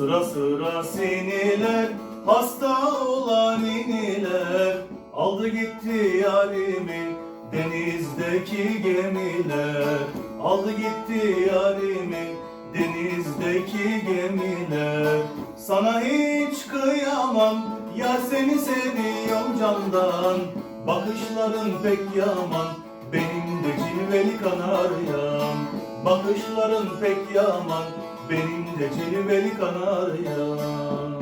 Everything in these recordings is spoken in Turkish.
Sıra sıra siniler Hasta olan iniler. Aldı gitti yarimi Denizdeki gemiler. Aldı gitti yarimi Denizdeki gemiler. Sana hiç kıyamam Yar seni seviyorum candan. Bakışların pek yaman Benim de cilveli kanaryam. Bakışların pek yaman Benim de cilveli kanaryam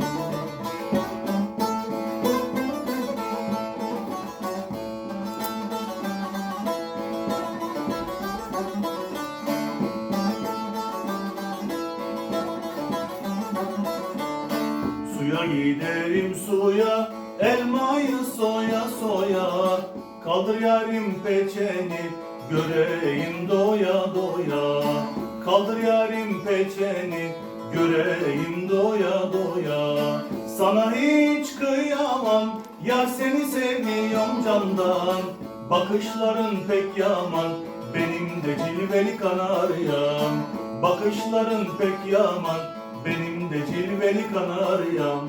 Suya giderim suya Elmayı soya soya. Kaldır yarim peçeni Göreyim doya doya Kaldır yarim peçeni Göreyim doya doya. Sana hiç kıyamam Yar seni seviyorum candan. Bakışların pek yaman Benim de cilveli kanaryam. Bakışların pek yaman benim de cilveli kanaryam